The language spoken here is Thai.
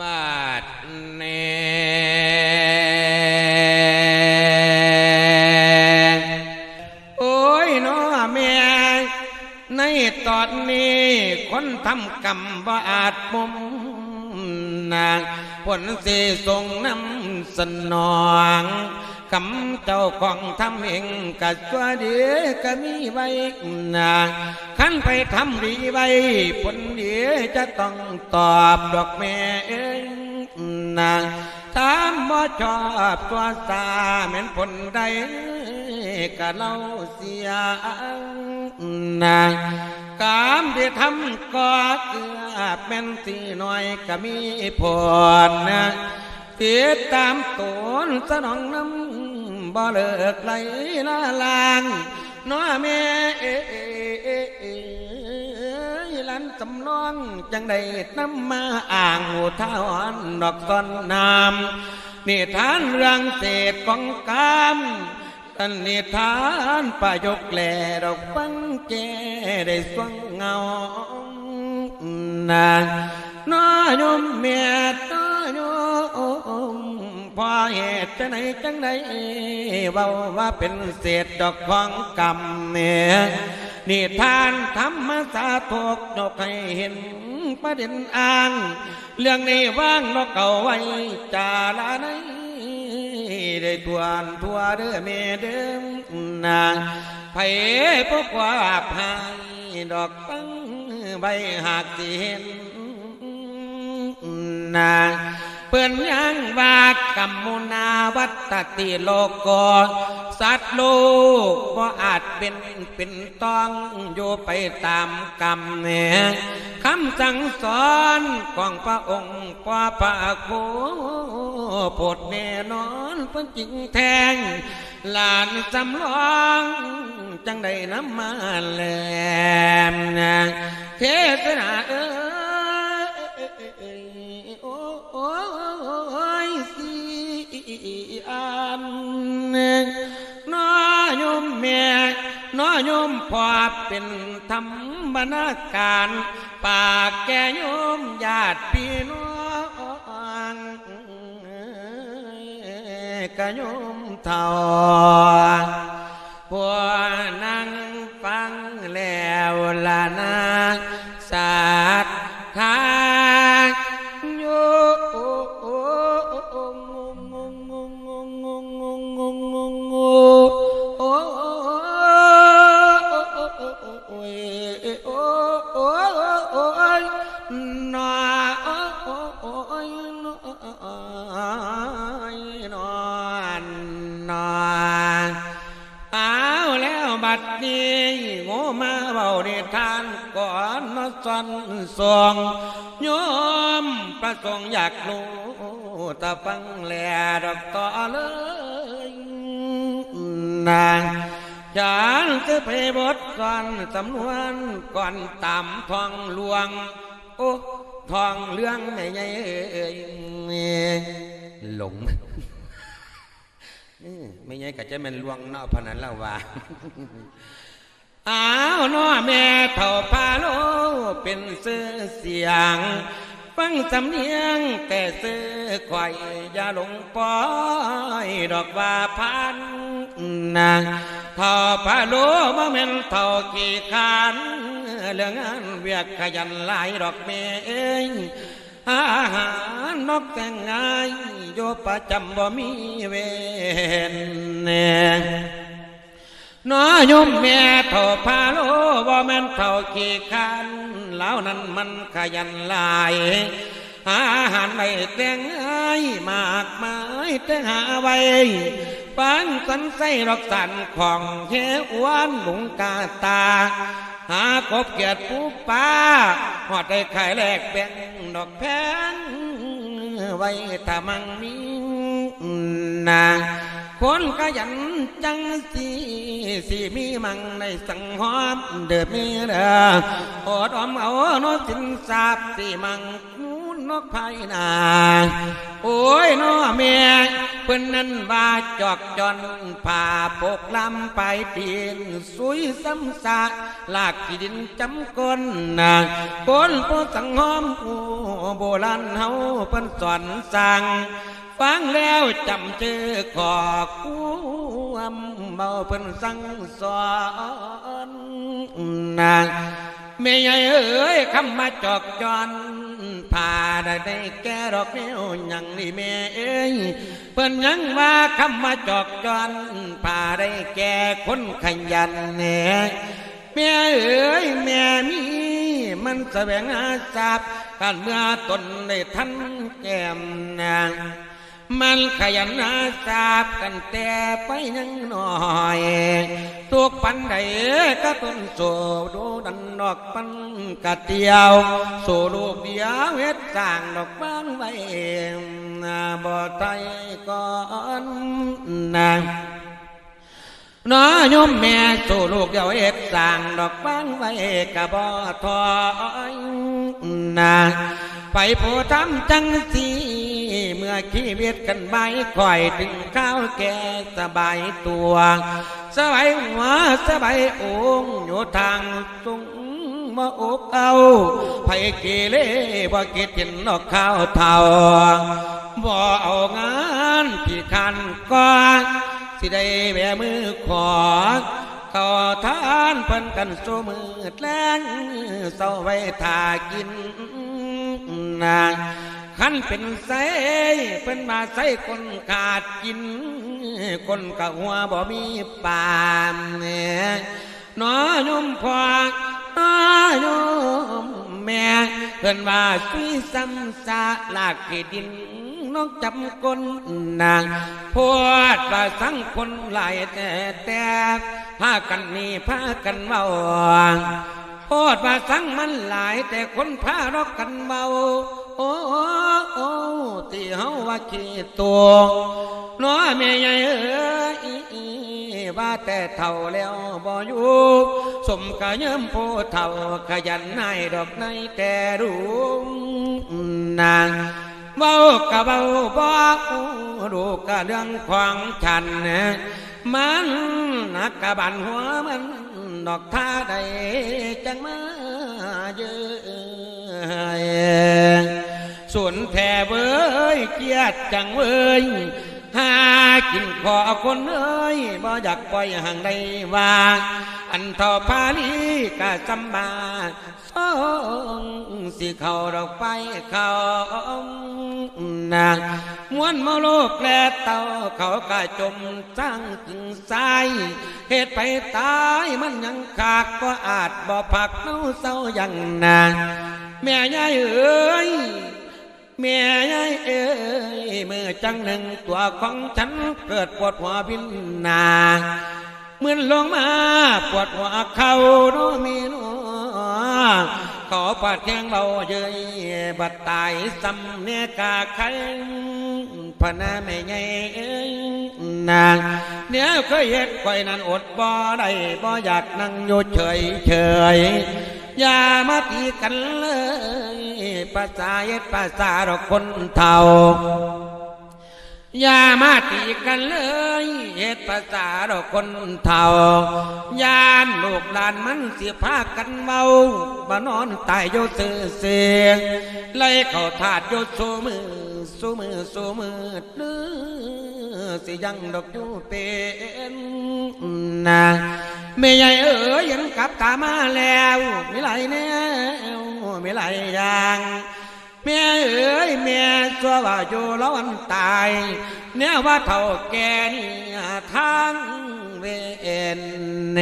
บาดเนโอ้ยน้อแม่ในตอนนี้คนทำกรรมบ่อาดมุมนาง ผลสิส่งน้ำสนองคำเจ้าของทำเองกัตัวเดียก็มีไว้นาขันไปทำดีไว้ผลเดียจะต้องตอบดอกแม่เองนาถามว่าชอบตัวสาเหม็นผลใดก็เล่าเสียนา กามที่ทำก็เกือบเป็นสีน้อยก็มีผลนะติดตามตนสนองน้ำบ่เลิกไหลละลางน้อแม่เอลันสำนองจังได้นำมาอ่างหูเท้าอันดอกตอนน้ำนิทานเรื่องเศษของกาม ตันนิทานประยกแหล่ดอกฟังแกได้สวงเงานาน้อยมเมียน้อยมพอเหตุจะไหนจังใดเบาว่าเป็นเศษดอกของกรรมเนี่ยนี่ทานธรรมสาทกนกให้เห็นประเด็นอ่าง เรื่องนี้ว่างนกเก่าไว้จาลาใน ได้ทวนทั่วเด้อเมเดิมนางไผ่พวกว่าพายดอกปังใบหักที่เห็นนา เพื่อนยังว่ากรรมมุนาวัตติโลกกสัตว์โลกก็อาจเป็นเป็นต้องอยู่ไปตามกรรมเนี่ยคำสั่งสอนของพระองค์พระพระโคโปดแน่นอนเพิ่นจริงแทงหลานจำลองจังได้น้ำมาแลมเทศนาเอ้ น้อยมแม่น้อยมพอเป็นธรรมนาการปากแก่ยมญาติพี่น้องกะโยมเท่าพวนั่งฟังแล้วละนาสา สันสองโยมประสงค์อยากรู้ตะฟังแลดอกต่อเลยนางจานจะไปบทก่อนสำนวนก่อนตามทองหลวง โอ้ทองเรื่องไม่ใหญ่เอ่ยหลงไม่ใช่กะจะแมันลวงนอกพนันเล่าว่า อ้าวน้อแม่เท่าพ ยง ฟังสำเนียงแต่เสื้อควายอย่าหลงปล่อยดอกว่าพันนางเท่าพาโลบ่แม่นเท่ากี่ขานเรื่องงานเวียกขยันหลายดอกแม่เอ้ยอาหารนกแต่งงายโยประจำบ่มีเวนแน่น้อยมแม่เท่าพาโลบ่แม่นเท่าขี้คัน แล้วนั้นมันขยันหลายอาหารไม่แต่งงายมากมายแต่หาไว้ปันสันใส่ดอกสันของเฮอ้วนหลุงกาตา หากบเกียรติปูป้าหอดได้ขายแลกแบ่งดอกแพงไว้ถ้ามังมีนา คนขยันจังสีสีมีมังในสังหอมเดือมีเด้ออดอมเอาโนสินสาบสีมังนูนนกไผ่นาโอ้ยน้อแม่เพิ่นนั้นว่าจอกจอนผ่าปกลำไปตีนสุยซ้ำสะลากที่ดินจำก้นนะคนผู้สังหอมผู้โบราณเฮาเพิ่นสอนสั่ง ฟังแล้วจำเจอขอความเบาเพิ่นสั่งสอนนะแม่ใหญ่เอ้ยคำมาจอกจอนผ่าได้ได้แก่ดอกแนวยังนี่แม่เอ้ยเพิ่นยังว่าคำมาจอกจอนผ่าได้แก่คนขยันเนี่ยแม่เอ้ยแม่มีมันแสวงหาทรัพย์การเมื่อตนได้ทันแก้มนาง มันขยันอาสาบกันแต่ไปยังหน่อย ทุกปันใดก็ต้นโซดูดันดอกปันกะเตียวโซลูกเดียวเฮ็ดสร้างดอกบางไว้บ่ไทยก่อนนางน้อยมแม่สู่ลูกเดียวเอ็ดสร้างดอกบางไว้กะบ่ทอยนา ไปผู้ทำจังสีเมื่อชีวิตกันใบคอยถึงข้าวแก่สบายตัวสบายหัวสบายองค์อยู่ทางสูงมาอกเอาไผเกเรบ่คิดเห็นอกข้าวเท่าบ่เอางานที่คันก่อนสิได้แบมือขอต่อทานเพิ่นกันโซมืดแรงเศร้าไว้ทากิน นาขันเป็นไสเพิ่นมาใสคนขาดกิน คนกะหัวบ่มีปามเนี่ยน้อยมพอน้อยมแม่เพิ่นว่าสุยซ้ำซาลากที่ดินน้องจำคนนางพวดว่าสังคนหลายแต่แต่พากันนี่พากันเมา พอดว่าสั่งมันหลายแต่คนพารอกกันเมาโอ้โอ้โอ้ที่เฮาว่าขี้ตัวน้อแม่ใหญ่เอ้ยว่าแต่เท่าแล้วบ่อยู่สมกะเยิ้มผู้เท่าขยันนายดอกในแต่รู้นางเบากะเบาบอกดูกะเรื่องของฉัน มันนักกะบันหัวมัน ดอกท่าใดจังมาเยอะส่วนแผ่เว้ยเกียดจังเว้ย หากินขอคนเอ้ยบ่อยากปล่อยห่างใดว่าอันทอพาลีกะจำบาสองสิเขาดอกไปเขานางมวนมาโลกแลเต่าเขากะจมสร้างจึงสายเหตุไปตายมันยังขากก็อาจบ่ผักเน่าเศร้าอย่างนางแม่ยายเอ้ย แม่ยายเอ้ยเมื่อจังหนึ่งตัวของฉันเกิดปวดหัวพินนาเหมือนลงมาปวดหัวเข่าโนมีโนขอปัดแข้งเบาเยยบัดตายสำเนียกาไข่พนาแม่ใหญ่นางเนี่ยเคยเฮ็ดคอยนั้นอดบ่ได้บ่อยากนั่งอยู่เฉยเฉยอย่ามาตีกันเลย ภาษาเย็ดภาษาดอกคนเท่าอย่ามาตีกันเลยเฮ็ดภาษาดอกคนเท่ายานลูกหลานมันเสิพากันเมาบานอนตายโยซื่อเสียงไล่เข้าถาดโยสูมือสูมือสูมือเนื้อสิยังดอกอยู่เป็นนาไม่ใหญ่เอ๋ยยังกลับตามาแล้วไมีหลแนว มีหลายอย่างแม่เอ๋ยแม่ชัวว่าอยู่แล้วมันตายเนี่ยว่าเท่าแกนี่ทางเวนเน